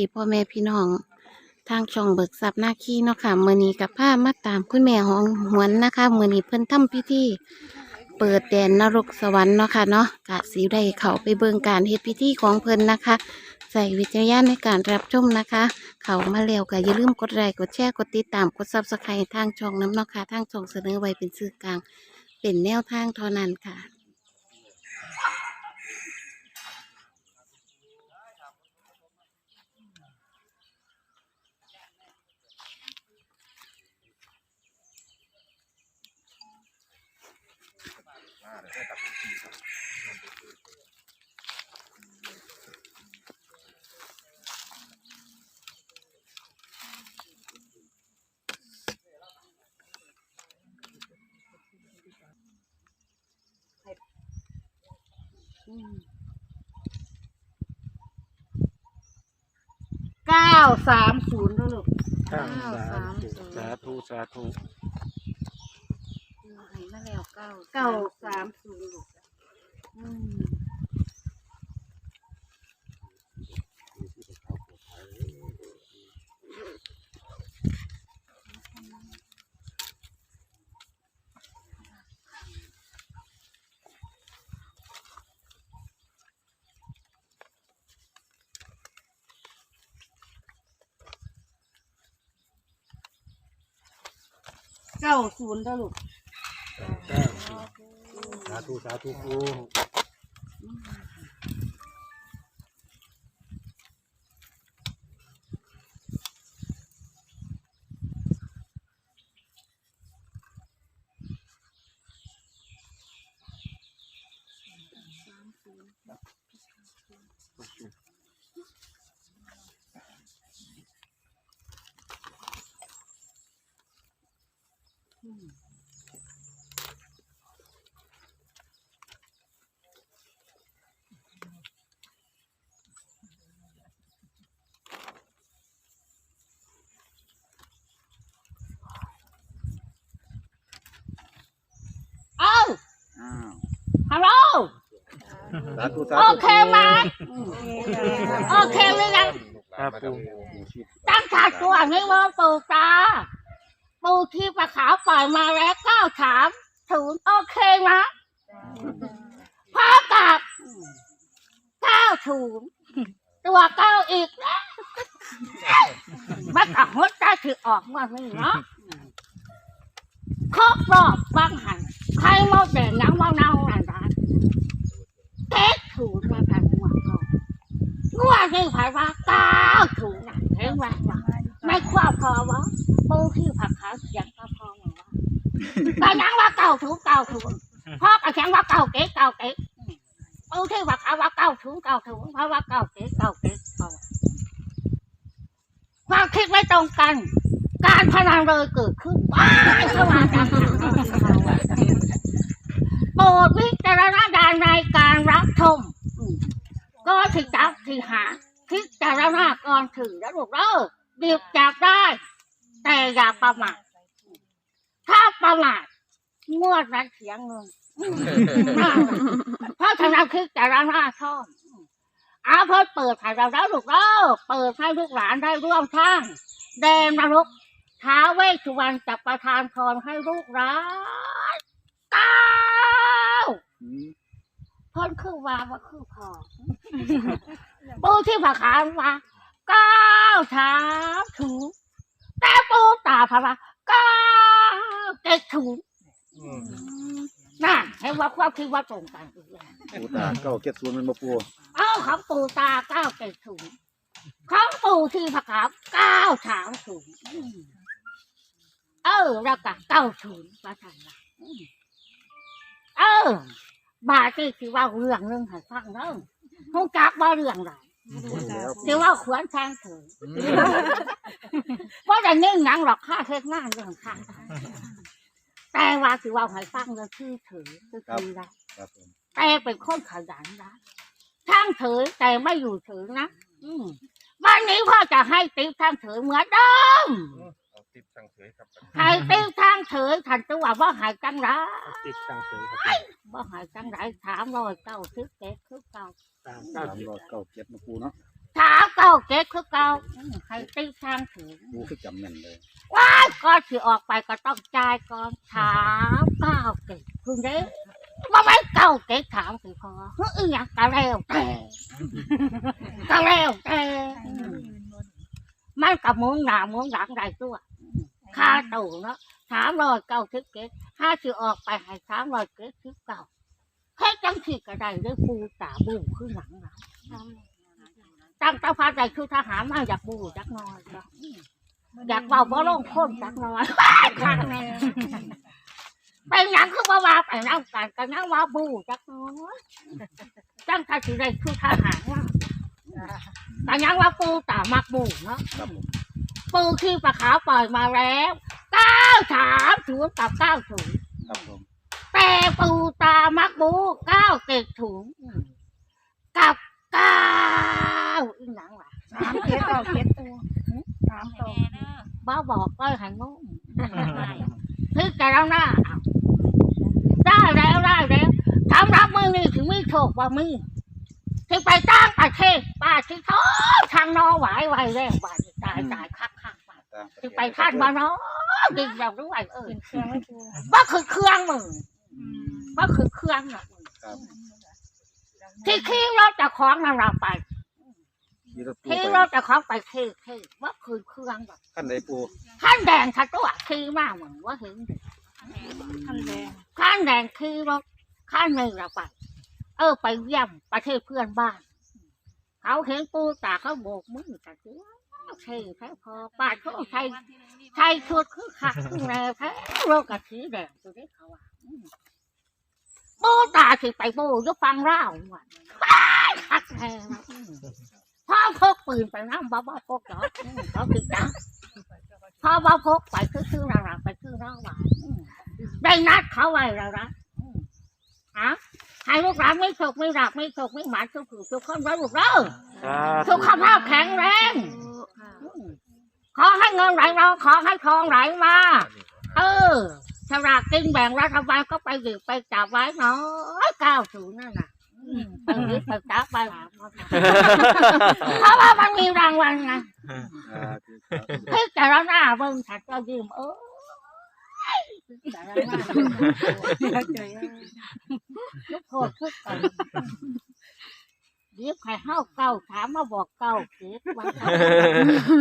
ีพ่อแม่พี่น้อง ทางช่องเบิกทรัพย์หน้าขี้เนาะค่ะมือนี้กับผ้ามาตามคุณแม่ของหวนนะคะมือนี้เพิ่นทำพิธีเปิดแดนนรกสวรรค์เนาะค่ะเนาะกะสิได้เขาไปเบิ่งการเฮ็ดพิธีของเพิ่นนะคะ ใส่วิจารณญาณในการรับชมนะคะ เขามาแล้วก็อย่าลืมกดไลค์กดแชร์กดติดตามกด Subscribe ทางช่องน้ำเนาะค่ะทางช่องเสนอไว้เป็นสื่อกลาง เป็นแนวทางเท่านั้นค่ะ เก้าสามศูนย์ลูก เก้าสามศูนย์ สาธุสาธุ ให้มาแล้วเก้าเก้าสามศูนย์ลูก อืม เก้าศูนย์ลูกสาธุสาธุปูเสาธุสาโอธุเคไหมโอเคหรือยัง ครับปูตั้งฉากตัวนี้ว่าปูตาปูที่ประขาวปล่อยมาแล้วเก้าสามศูนย์โอเคนะพร้อมกับเก้าศูนย์ตัวเก้าอีกแล้วมันกับหัวใจถือออกมานี่เนาะครอบรอบบางหันใครมาเด่นนังว่าเน่าหลานร้านเก๊กถูนมาผ่านหัวเขางัวนี่ผ่าน ว่าเก้าถูนน่ะเห็นไหมว่าไม่ควบพอวะปูที่ผักขาวเสียงก็พอเหมือนว่าแต่ยังว่าเก้าถูนเก้าถูนพ่อก็เสียงว่าเก้าเก๊กเก้าเก๊กปูที่ผักขาวว่าเก้าถูนเก้าถูนเพราะว่าเก้าเก๊กเก้าเก๊กเอาความคิดไม่ตรงกัน การพนันเลยเกิดขึ้นว้ายเข้ามาจากโปรดวิจารณญาณในการรับชมก็ถึงจับถึงหา พิจารณาก่อนถึงแล้วลูกเออดีบจับได้ แต่อย่าประมาทถ้าประมาทงวดนั้นเสียเงินอืมเพราะฉะนั้นพิจารณาชอบอืมเอาเพิ่นเปิดให้เราแล้วลูกเออเปิดให้ลูกหลานได้ร่วมทางแดนนรกท้าวเวสสุวรรณจะประทานพรให้ลูกร้านเก้าอืมเพ่นคือว่าว่าคือพอ ปูที่ผักขานว่าเก้าสามถูกแต่ปูตาพระว่าเก้าเจ็ดถูกนั่นให้ว่าความคิดว่าตรงกันอีกแล้วปูตาเก้าเจ็ดศูนย์มันมาปูเอาของปูตาเก้าเจ็ดถูกของปูที่ผักขาวเก้าสามถูกเออแล้วก็เก้าถูกประทานว่าอืมเออบาที่สิเว่าเรื่องหนึงให้ฟังเด้อคงจักบ่เรื่องใด แล้วสิเว่าขวนช้างถือว่าจะนึ่งหนังหรอกค่าเฮ็ดงานเรื่องข้างแต่ว่าสิเว่าให้ฟังเรื่องชื่อถือคือคือได้ครับผมแต่เป็นคนขยันนะช่างถือแต่ไม่อยู่ถือนะอืมวันนี้พ่อจะให้ติ๊บช่างถือเหมือนเดิมเอา ติดสั่งเฉยครับให้ติ๊บช่างถือทันตัวว่าหายจังไรติดตั้งเฉยครับว่าหายจังไรถามร้อยเก้าสิบเจ็ดคือเก้าสามเก้าเก้าเก้าเจ็ดมาปูเนาะถามเก้าเจ็ดคือเก้าอืมให้ตีทางถึงปูคือจำแม่นเลยว้ายก่อนที่ออกไปก็ต้องจ่ายก่อนถามเก้าเจ็ดคุณเด้ว่าไม่เก้าเจ็ดถามสิพอเฮ้ยอหยังกะแล้วแต่กะแล้วแต่มันกับมุงหน้ามุงหลังได้ตัว ค่าตู่เนาะสามร้อยเก้าสิบเจ็ดถ้าสิออกไปให้สามร้อยเจ็ดสิบเก้าแค่จังสิก็ได้ด้วยปูตาบูขึ้นหลังนะตั้งตาพาใจคือทหารมาอยากบูจักน้อยอยากเบาบ่ลงพ้นจักน้อยข้างแน่เป็นหยังคือว่าว่าไปนั่งกันกันนั่งว่าบูจักน้อยจังถ้าสิได้คือทหารว่าแต่ยังว่าปูตามักบูเนาะ ครับผมปูขี้ปลาขาวปล่อยมาแล้วเก้าสามศูนย์กับเก้าศูนย์ครับผมแต่ปูตามักบูเก้าเจ็ดถุงกับเก้าอีหนังล่ะสามเจ็ดต่อเจ็ดตัวสามต่อบ้าบอกก็หันงงคือแต่เราหน้าเอาได้แล้วได้แล้วทำรับมือนี่ถึงไม่โชคว่ามือที่ไปตั้งประเทศป้าที่ท้อทางนอไหวไหวแรงว่าตายตายคัก คักไปตามที่ไปท่านมาเนาะดีเราด้วยเออเป็นเครื่องไม่ตัวว่าคือเครื่องมือว่าคือเครื่องน่ะมึงครับที่ขี่รถจากของนั่นเราไปมีรถปูขี่ไปรถจากของไปขี่ขี่ว่าคือเครื่องแบบขั้นใดปูขั้นแดงขัดตัวขี่มากเหมือนว่าเห็นเด็กขั้นแรงขั้นแดงขี่รถขั้นหนึ่งเราไป เออ ไปเยี่ยมประเทศเพื่อนบ้าน เขาเห็นปูตาเขาโบกมือแต่เจ้า ใช่แท้พอป้าเขาใช่ใช่ชุดคือขักคือแนวแท้โลกกะสีแดงตัวนี้เขาว่าอืมปูตาสิไปปูจะฟังเล่าว่ะขักแท้นะอืมพ่อพกปืนไปนั่งบ้าบ้าพกเหรออืมเขาติดจังพ่อบ้าพกไปคือชื่อเราเราไปชื่อเราหวานอืมได้นัดเขาไว้แล้วนะอืมฮะให้ลูกหลานไม่โศกไม่รักไม่โศกไม่หมายทุกผู้ทุกคนไว้ลูกเด้อสุขภาพแข็งแรงอืม ขอให้เงินไหลมาขอให้ทองไหลมา เออฉลากกินแบ่งรัฐบาลก็ไปหยิบไปจับไว้เนาะเก้าศูนย์นั่นน่ะอืมไปหยิบไปจับไปหาเพราะว่ามันมีรางวัลไงอ่าคือครับพี่แต่ละหน้าเบิ่งฉันก็ยืมเออแต่ละหน้าเดี๋ยวเจอลูกโทษขึ้น กันเรียกใครเข้าเก้าถามมาบอกเก้าเก๊กว่า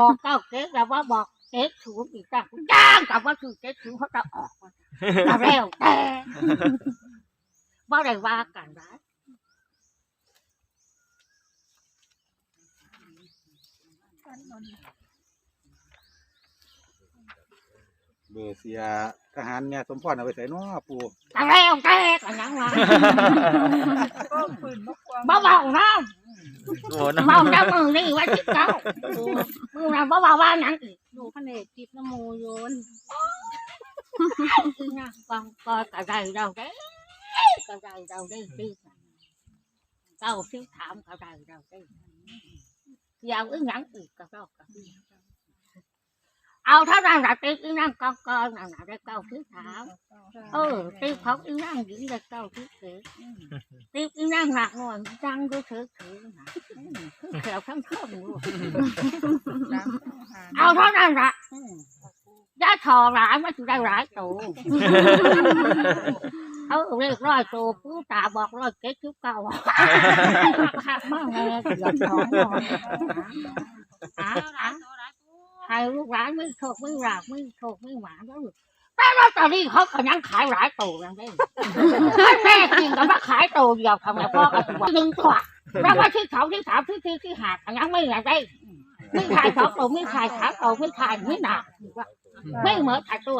บอกเก้าเก๊กแต่ว่าบอกเก๊กถูกอีกจ้างจ้างกับว่าคือเก๊กถูกเขาจะออกมาแต่แล้วแต่ว่าได้ว่ากันนะเบ อร์เสียทหารเนี่ยสมพรเอาไปใส่น้อปูแต่แล้วแต่กันยังไงก็ปืนมะกวางบ่เบาน้โอ้ำเบาน้ำมือนี่ว่าที่เก้ามือนั้นบ่เบาว่าหนังอีกดูพระเนตรจิบน้ำมูโยนคือนะฟังก็กระไรเราได้กระไรเราได้ตีเก้าที่ถามกระไรเราได้ยาวอึ้งหยังอีกกระรอกกระดิ่ง เอาเท่านั้นละตีอีนั่งกองกองนั่นน่ะได้เก้าที่ถามเออตีของอีนั่งหญิงได้เก้าที่เกิดตีอีนั่งหนักหน่อยจังก็เถือถือนะอืมคือแถวทั้งเครื่องลูกเอาเท่านั้นละอืมได้ถอหลายมันจะได้หลายตัวเอาเรียกร้อยตัวผู้ตาบอกร้อยเก็ดชุบเก่าขัดมากเลยเกือบสองร้อยอะอะ ให้ลูกหลานไม่โชคไม่ราบไม่โชคไม่หวานแล้วลูกแต่ลอตเตอรี่เขาก็ยังขายหลายตัวยังได้แม่กินก็มาขายตัวเดียวทำไมพ่อก็ถือว่าหนึ่งตัวแล้วว่าที่สองที่สามที่สี่ที่ห้าก็ยังไม่ยังได้ไม่ขายสองตัวไม่ขายสามตัวไม่ขายไม่หนาไม่เหมือนขายตัว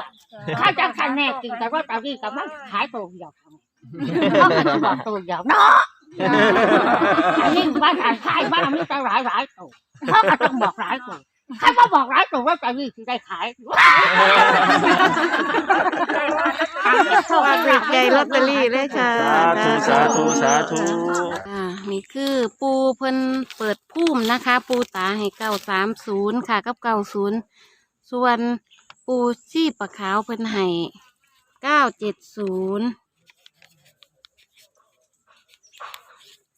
ถ้าจะคันแน่จริงแต่ว่าตอนนี้ก็มันขายตัวเดียวทำไมเพราะมันจะบอกตัวเดียวเนาะอันนี้บ้านอ่าขายบ้านมีแต่หลายหลายตัวเขาก็ต้องบอกหลายตัว ใครมาบอกหลายตัวว่าแต่นี่คือได้ขายฝากติดใจลอตเตอรี่เลยค่ะสาธุสาธุสาธุอ่านี่คือปูเพิ่นเปิดพุ่มนะคะ ปูตาให้เก้าสามศูนย์ค่ะกับเก้าศูนย์ส่วนปูชีปะขาวเพิ่นให้เก้าเจ็ดศูนย์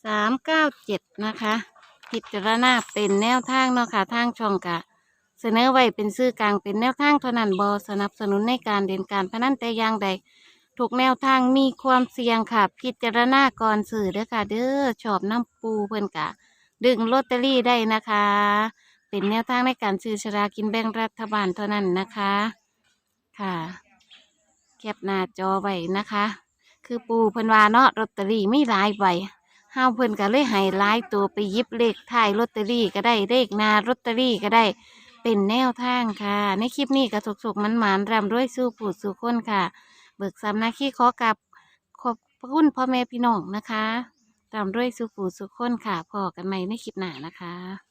สามเก้าเจ็ดนะคะ พิจารณาเป็นแนวทางเนาะค่ะทางช่องกะ เสนอไว้เป็นสื่อกลางเป็นแนวทางเท่านั้นบอสนับสนุนในการเด่นการพนันแต่อย่างใดทุกแนวทางมีความเสี่ยงค่ะ พิจารณาก่อนสื่อเด้อค่ะ เด้อชอบน้ำปูเพิ่นกะ ดึงลอตเตอรี่ได้นะคะ เป็นแนวทางในการซื้อฉลากินแบ่งรัฐบาลเท่านั้นนะคะ ค่ะ แคปหน้าจอไว้นะคะ คือปูเพิ่นวาเนาะลอตเตอรี่ไม่หลายใบ ห้าเพิ่นก็เลยให้หลายตัวไปหยิบเลขท้ายลอตเตอรี่ก็ได้เลขหนาลอตเตอรี่ก็ได้ เป็นแนวทางค่ะ ในคลิปนี้ก็สุกๆมันหมานๆรำด้วยสู้ผูดสู้คนค่ะ เบิกสำหน้าขี้ขอกับขอบพระคุณพ่อแม่พี่น้องนะคะรำด้วยสู้ผูดสู้คนค่ะพอกันใหม่ในคลิปหน้านะคะ